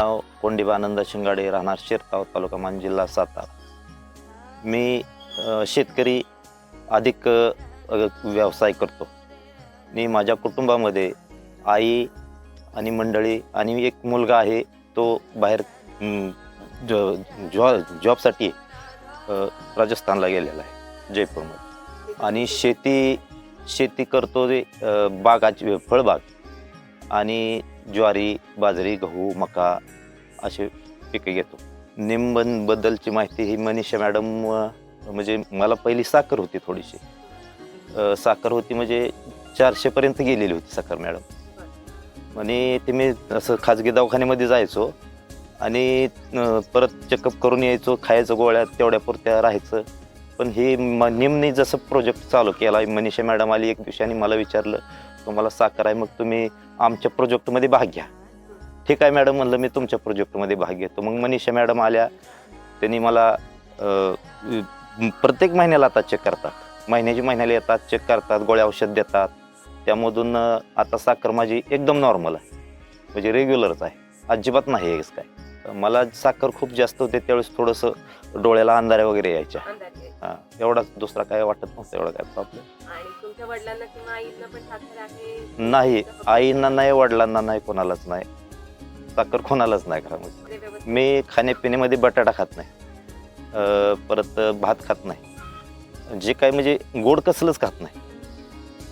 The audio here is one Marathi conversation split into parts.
नाव कोंडीबानंद शिंगाडे राहणार शिरगाव तालुका मान जिल्हा सातारा. मी शेतकरी अधिक व्यवसाय करतो. मी माझ्या कुटुंबामध्ये आई आणि मंडळी आणि एक मुलगा आहे तो बाहेर हम्म, ज- जॉ जॉबसाठी राजस्थानला गेलेला आहे जयपूरमध्ये. आणि शेती शेती करतो ते बागाची फळबाग आणि ज्वारी बाजरी गहू मका असे पिके घेतो. निंबनबद्दलची माहिती ही मनीषा मॅडम म्हणजे मला पहिली साखर होती थोडीशी. साखर होती म्हणजे चारशेपर्यंत गेलेली होती साखर मॅडम. आणि ते मी असं खाजगी दवाखान्यामध्ये जायचो आणि परत चेकअप करून यायचो खायचं गोळ्या तेवढ्यापुरत्या राहायचं. पण हे म निमने जसं प्रोजेक्ट चालू केला मनीषा मॅडम आली एक दिवशी आणि मला विचारलं तुम्हाला साखर आहे मग तुम्ही आमच्या प्रोजेक्टमध्ये भाग घ्या. ठीक आहे मॅडम म्हणलं मी तुमच्या प्रोजेक्टमध्ये भाग घेतो. मग मनीषा मॅडम आल्या. त्यांनी मला प्रत्येक महिन्याला आता चेक करतात. महिन्याची महिन्याला येतात चेक करतात गोळ्या औषध देतात. त्यामधून आता साखर माझी एकदम नॉर्मल आहे. म्हणजे रेग्युलरच आहे. अजिबात नाही आहे काय मला साखर खूप जास्त होते त्यावेळेस थोडंसं डोळ्याला अंधाऱ्या वगैरे यायच्या. हां एवढाच दुसरा काय वाटत नव्हतं एवढा काय प्रॉब्लेम नाही आईंना नाही वडिलांना नाही कोणालाच नाही. साखर कोणालाच नाही घरामध्ये मी खाण्यापिण्यामध्ये बटाटा खात नाही. परत भात खात नाही. जे काय म्हणजे गोड कसलंच खात नाही.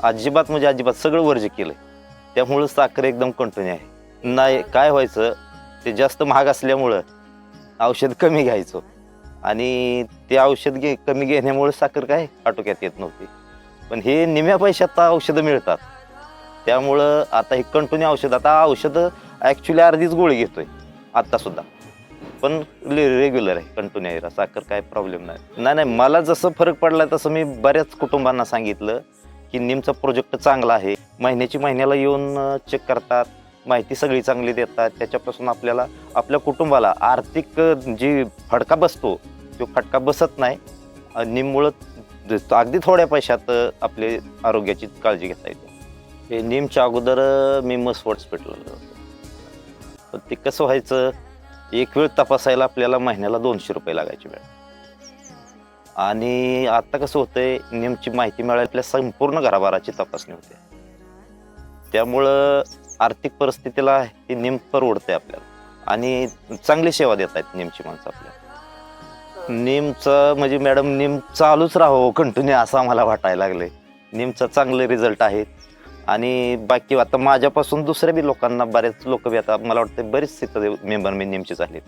अजिबात म्हणजे अजिबात सगळं वर्ज केलं त्यामुळं साखर एकदम कंटिन्यू आहे. नाही काय व्हायचं ते जास्त महाग असल्यामुळं औषध कमी घ्यायचो. आणि ते औषध घे कमी घेण्यामुळे साखर काय आटोक्यात येत नव्हती. पण हे निम्या पैशात औषधं मिळतात. त्यामुळं आता हे कंटिन्यू औषध आता औषधं ॲक्च्युली अर्धीच गोळी घेतोय आत्तासुद्धा पण रेग्युलर आहे कंटिन्यू आहे साखर काय प्रॉब्लेम नाही. नाही नाही मला जसं फरक पडला तसं मी बऱ्याच कुटुंबांना सांगितलं की निमचा प्रोजेक्ट चांगला आहे. महिन्याची महिन्याला येऊन चेक करतात. माहिती सगळी चांगली देतात. त्याच्यापासून आपल्याला आपल्या कुटुंबाला आर्थिक जी फटका बसतो तो फटका बसत नाही. निममुळं अगदी थोड्या पैशात आपले आरोग्याची काळजी घेता येते. हे निमच्या अगोदर मी मस हॉस्पिटलला होतो पण ते कसं व्हायचं एक वेळ तपासायला आपल्याला महिन्याला दोनशे रुपये लागायचे मॅडम आणि आता कसं होतंय नेमची माहिती मिळाली आपल्या संपूर्ण घराबाराची तपासणी होते. त्यामुळं आर्थिक परिस्थितीला हे नेम परवडते आपल्याला. आणि चांगली सेवा देत आहेत नेमची माणसं आपल्याला. नेमचं म्हणजे मॅडम नेम चालूच राहावं कंटिन्यू असं आम्हाला वाटायला लागले नेमचा चांगले रिझल्ट आहेत आणि बाकी आता माझ्यापासून दुसऱ्या बी लोकांना बरेच लोक बी आता मला वाटतं बरेच तिथं मेंबर मी नेमचे झाले.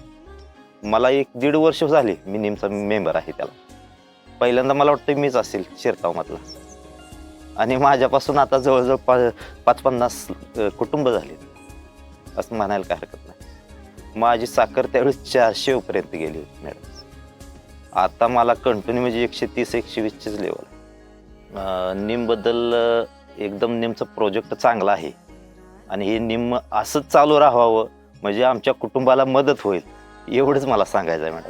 मला एक दीड वर्ष झाली मी नेमचा मेंबर आहे त्याला. पहिल्यांदा मला वाटतं मीच असेल शिरकावमधला आणि माझ्यापासून आता जवळजवळ पा पाच पन्नास कुटुंब झाले. असं म्हणायला काय हरकत नाही. माझी साखर त्यावेळेस चारशेपर्यंत गेली होती मॅडम आता मला कंटिन्यू म्हणजे एकशे तीस एकशे वीसचीच लेवल निमबद्दल एकदम निमचं प्रोजेक्ट चांगला आहे. आणि हे निम असंच चालू राहावं म्हणजे आमच्या कुटुंबाला मदत होईल एवढंच मला सांगायचं आहे मॅडम